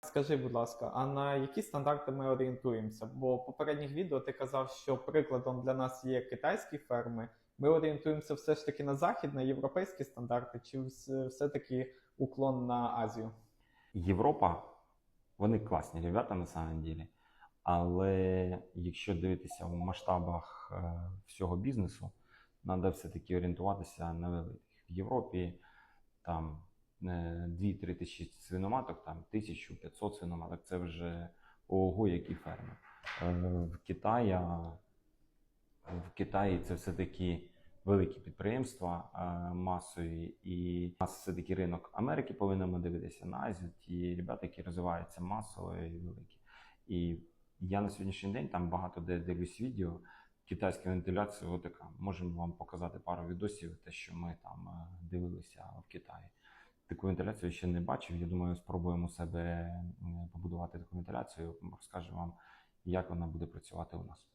Скажи, будь ласка, а на які стандарти ми орієнтуємося? Бо в попередніх відео ти казав, що прикладом для нас є китайські ферми. Ми орієнтуємося все ж таки на захід, на європейські стандарти, чи все-таки уклон на Азію? Європа, вони класні ребята на самом деле. Але якщо дивитися в масштабах е, всього бізнесу, треба все-таки орієнтуватися на великих. В Європі там 2-3 тисячі свиноматок, там 1500 свиноматок це вже ого, які ферми. Е, В Китаї, в Китаї це все-таки великі підприємства е, масові, і нас все-таки ринок Америки повинен дивитися на Азію, ті ребята, які розвиваються масово і великі. І я на сьогоднішній день там багато де дивлюсь відео. Китайська вентиляція отака. Можемо вам показати пару відосів, те, що ми там е, дивилися в Китаї. Таку вентиляцію ще не бачив. Я думаю, спробуємо себе побудувати таку вентиляцію. Розкажу вам, як вона буде працювати у нас.